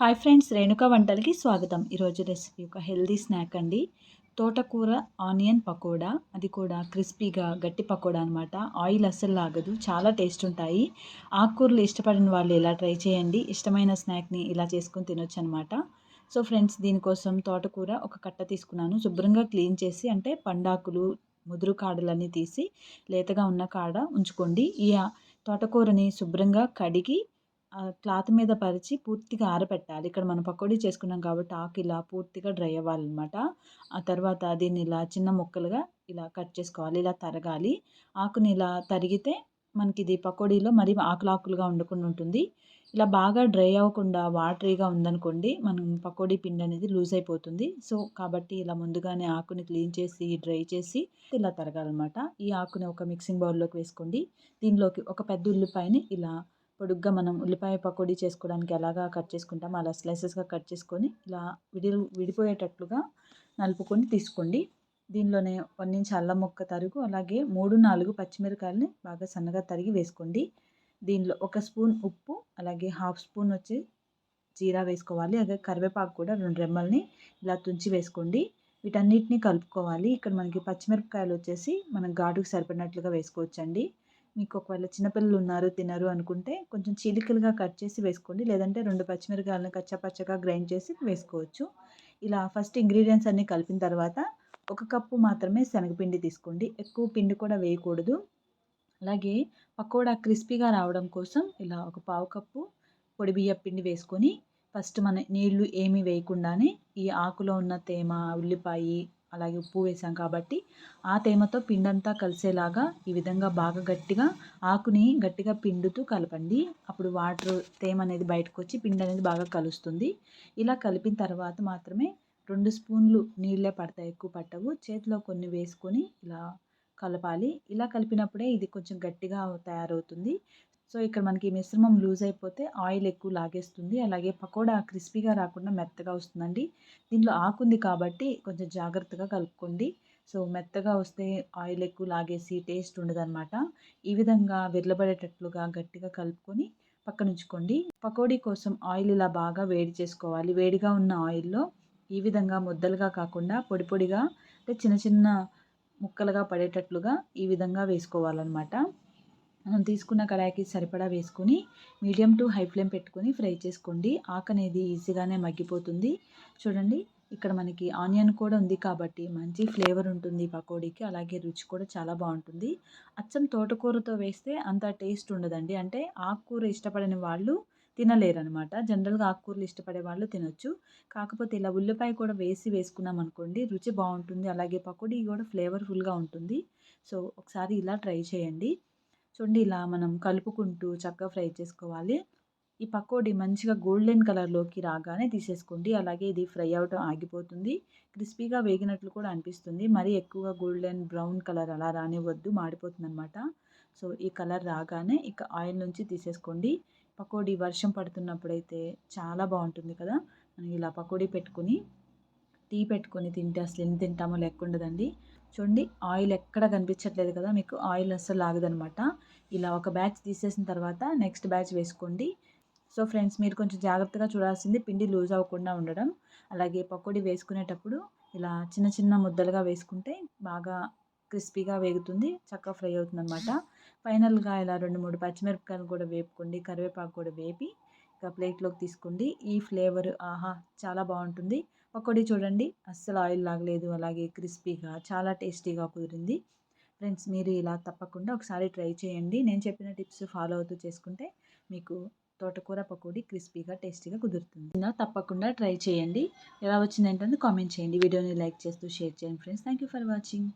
Hi friends Renuka వంటలకి స్వాగతం. ఈరోజు recipe ఒక హెల్దీ స్నాక్ అండి. తోటకూర ఆనియన్ పకోడా అది కూడా క్రిస్పీగా గట్టి పకోడా అనమాట ఆయిల్ అస్సలు లాగదు చాలా టేస్ట్ ఉంటాయి. ఆకుకూరలు ఇష్టపడిన వాళ్ళు ఇలా ట్రై చేయండి. ఇష్టమైన స్నాక్ని ఇలా చేసుకుని తినొచ్చు అనమాట సో ఫ్రెండ్స్ దీనికోసం తోటకూర ఒక కట్ట తీసుకున్నాను. శుభ్రంగా క్లీన్ చేసి అంటే పండాకులు ముదురు కాడలన్నీ తీసి లేతగా ఉన్న కాడ ఉంచుకోండి. ఈ తోటకూరని శుభ్రంగా కడిగి క్లాత్ మీద పరిచి పూర్తిగా ఆరబెట్టాలి. ఇక్కడ మనం పకోడీ చేసుకున్నాం కాబట్టి ఆకు ఇలా పూర్తిగా డ్రై అవ్వాలన్నమాట. ఆ తర్వాత దీన్ని ఇలా చిన్న ముక్కలుగా ఇలా కట్ చేసుకోవాలి ఇలా తరగాలి. ఆకుని ఇలా తరిగితే మనకి ఇది పకోడీలో మరి ఆకులాకులుగా ఉండకుండా ఉంటుంది. ఇలా బాగా డ్రై అవ్వకుండా వాటరీగా ఉందనుకోండి మనం పకోడీ పిండి అనేది లూజ్ అయిపోతుంది. సో కాబట్టి ఇలా ముందుగానే ఆకుని క్లీన్ చేసి డ్రై చేసి ఇలా తరగాలన్నమాట. ఈ ఆకుని ఒక మిక్సింగ్ బౌల్లోకి వేసుకోండి. దీనిలోకి ఒక పెద్ద ఉల్లిపాయని ఇలా పొడుగ్గా మనం ఉల్లిపాయ పకోడీ చేసుకోవడానికి ఎలాగా కట్ చేసుకుంటాం అలా స్లైసెస్గా కట్ చేసుకొని ఇలా విడి విడిపోయేటట్లుగా నలుపుకొని తీసుకోండి. దీనిలోనే వన్నించి అల్లం ముక్క తరుగు అలాగే మూడు నాలుగు పచ్చిమిరకాయలని బాగా సన్నగా తరిగి వేసుకోండి. దీనిలో ఒక స్పూన్ ఉప్పు అలాగే హాఫ్ స్పూన్ వచ్చి జీరా వేసుకోవాలి. అలాగే కరివేపాకు కూడా రెండు రెమ్మల్ని ఇలా తుంచి వేసుకోండి. వీటన్నిటిని కలుపుకోవాలి. ఇక్కడ మనకి పచ్చిమిరపకాయలు వచ్చేసి మనం ఘాటుకు సరిపడినట్లుగా వేసుకోవచ్చండి. మీకు ఒకవేళ చిన్నపిల్లలు ఉన్నారు తినరు అనుకుంటే కొంచెం చీలికలుగా కట్ చేసి వేసుకోండి. లేదంటే రెండు పచ్చిమిరకాయలను కచ్చపచ్చగా గ్రైండ్ చేసి వేసుకోవచ్చు. ఇలా ఫస్ట్ ఇంగ్రీడియంట్స్ అన్నీ కలిపిన తర్వాత ఒక కప్పు మాత్రమే శనగపిండి తీసుకోండి. ఎక్కువ పిండి కూడా వేయకూడదు. అలాగే పకోడా క్రిస్పీగా రావడం కోసం ఇలా ఒక పావు కప్పు పొడి బియ్య పిండి వేసుకొని ఫస్ట్ మన నీళ్ళు ఏమీ వేయకుండానే ఈ ఆకులో ఉన్న తేమ ఉల్లిపాయ అలాగే ఉప్పు వేసాం కాబట్టి ఆ తేమతో పిండంతా కలిసేలాగా ఈ విధంగా బాగా గట్టిగా ఆకుని గట్టిగా పిండుతూ కలపండి. అప్పుడు వాటర్ తేమ అనేది బయటకు వచ్చి పిండి అనేది బాగా కలుస్తుంది. ఇలా కలిపిన తర్వాత మాత్రమే రెండు స్పూన్లు నీళ్ళే పడతాయి ఎక్కువ పట్టవు. చేతిలో కొన్ని వేసుకొని ఇలా కలపాలి. ఇలా కలిపినప్పుడే ఇది కొంచెం గట్టిగా తయారవుతుంది. సో ఇక్కడ మనకి మిశ్రమం లూజ్ అయిపోతే ఆయిల్ ఎక్కువ లాగేస్తుంది. అలాగే పకోడా క్రిస్పీగా రాకుండా మెత్తగా వస్తుందండి. దీనిలో ఆకుంది కాబట్టి కొంచెం జాగ్రత్తగా కలుపుకోండి. సో మెత్తగా వస్తే ఆయిల్ ఎక్కువ లాగేసి టేస్ట్ ఉండదన్నమాట. ఈ విధంగా విరలబడేటట్లుగా గట్టిగా కలుపుకొని పక్కనుంచుకోండి పకోడీ కోసం ఆయిల్ ఇలా బాగా వేడి చేసుకోవాలి. వేడిగా ఉన్న ఆయిల్లో ఈ విధంగా ముద్దలుగా కాకుండా పొడి పొడిగా అంటే చిన్న చిన్న ముక్కలుగా పడేటట్లుగా ఈ విధంగా వేసుకోవాలన్నమాట. తీసుకున్న కడాయికి సరిపడా వేసుకొని మీడియం టు హై ఫ్లేమ్ పెట్టుకొని ఫ్రై చేసుకోండి. ఆకు అనేది ఈజీగానే మగ్గిపోతుంది. చూడండి ఇక్కడ మనకి ఆనియన్ కూడా ఉంది కాబట్టి మంచి ఫ్లేవర్ ఉంటుంది పకోడీకి. అలాగే రుచి కూడా చాలా బాగుంటుంది. అచ్చం తోటకూరతో వేస్తే అంత టేస్ట్ ఉండదండి. అంటే ఆకుకూర ఇష్టపడని వాళ్ళు తినలేరనమాట జనరల్గా ఆకుకూరలు ఇష్టపడే వాళ్ళు తినొచ్చు. కాకపోతే ఇలా ఉల్లిపాయ కూడా వేసి వేసుకున్నాం అనుకోండి రుచి బాగుంటుంది. అలాగే పకోడీ కూడా ఫ్లేవర్ఫుల్గా ఉంటుంది. సో ఒకసారి ఇలా ట్రై చేయండి. చూడండి ఇలా మనం కలుపుకుంటూ చక్కగా ఫ్రై చేసుకోవాలి. ఈ పకోడీ మంచిగా గోల్డెన్ కలర్లోకి రాగానే తీసేసుకోండి. అలాగే ఇది ఫ్రై అవడం ఆగిపోతుంది. క్రిస్పీగా వేగినట్లు కూడా అనిపిస్తుంది. మరీ ఎక్కువగా గోల్డెన్ బ్రౌన్ కలర్ అలా రానివ్వద్దు. మాడిపోతుంది అనమాట సో ఈ కలర్ రాగానే ఇక ఆయిల్ నుంచి తీసేసుకోండి. పకోడీ వర్షం పడుతున్నప్పుడైతే చాలా బాగుంటుంది కదా. మనం ఇలా పకోడీ పెట్టుకుని టీ పెట్టుకొని తింటే అసలు ఎన్ని తింటామో లెక్కుండదండి చూడండి ఆయిల్ ఎక్కడ కనిపించట్లేదు కదా మీకు ఆయిల్ అస్సలు లాగదనమాట. ఇలా ఒక బ్యాచ్ తీసేసిన తర్వాత నెక్స్ట్ బ్యాచ్ వేసుకోండి. సో ఫ్రెండ్స్ మీరు కొంచెం జాగ్రత్తగా చూడాల్సింది పిండి లూజ్ అవ్వకుండా ఉండడం. అలాగే పకోడీ వేసుకునేటప్పుడు ఇలా చిన్న చిన్న ముద్దలుగా వేసుకుంటే బాగా క్రిస్పీగా వేగుతుంది చక్కగా ఫ్రై అవుతుంది అనమాట ఫైనల్గా ఇలా రెండు మూడు పచ్చిమిరపకాయలు కూడా వేపుకోండి కరివేపాకు కూడా వేపి ఇక ప్లేట్లోకి తీసుకోండి. ఈ ఫ్లేవర్ ఆహా చాలా బాగుంటుంది. పకోడీ చూడండి. అస్సలు ఆయిల్ లాగలేదు. అలాగే క్రిస్పీగా చాలా టేస్టీగా కుదిరింది. ఫ్రెండ్స్ మీరు ఇలా తప్పకుండా ఒకసారి ట్రై చేయండి. నేను చెప్పిన టిప్స్ ఫాలో అవుతూ చేసుకుంటే మీకు తోటకూర పకోడీ క్రిస్పీగా టేస్టీగా కుదురుతుంది. తప్పకుండా ట్రై చేయండి. ఎలా వచ్చింది కామెంట్ చేయండి. వీడియోని లైక్ చేస్తూ షేర్ చేయండి. Friends thank you for watching.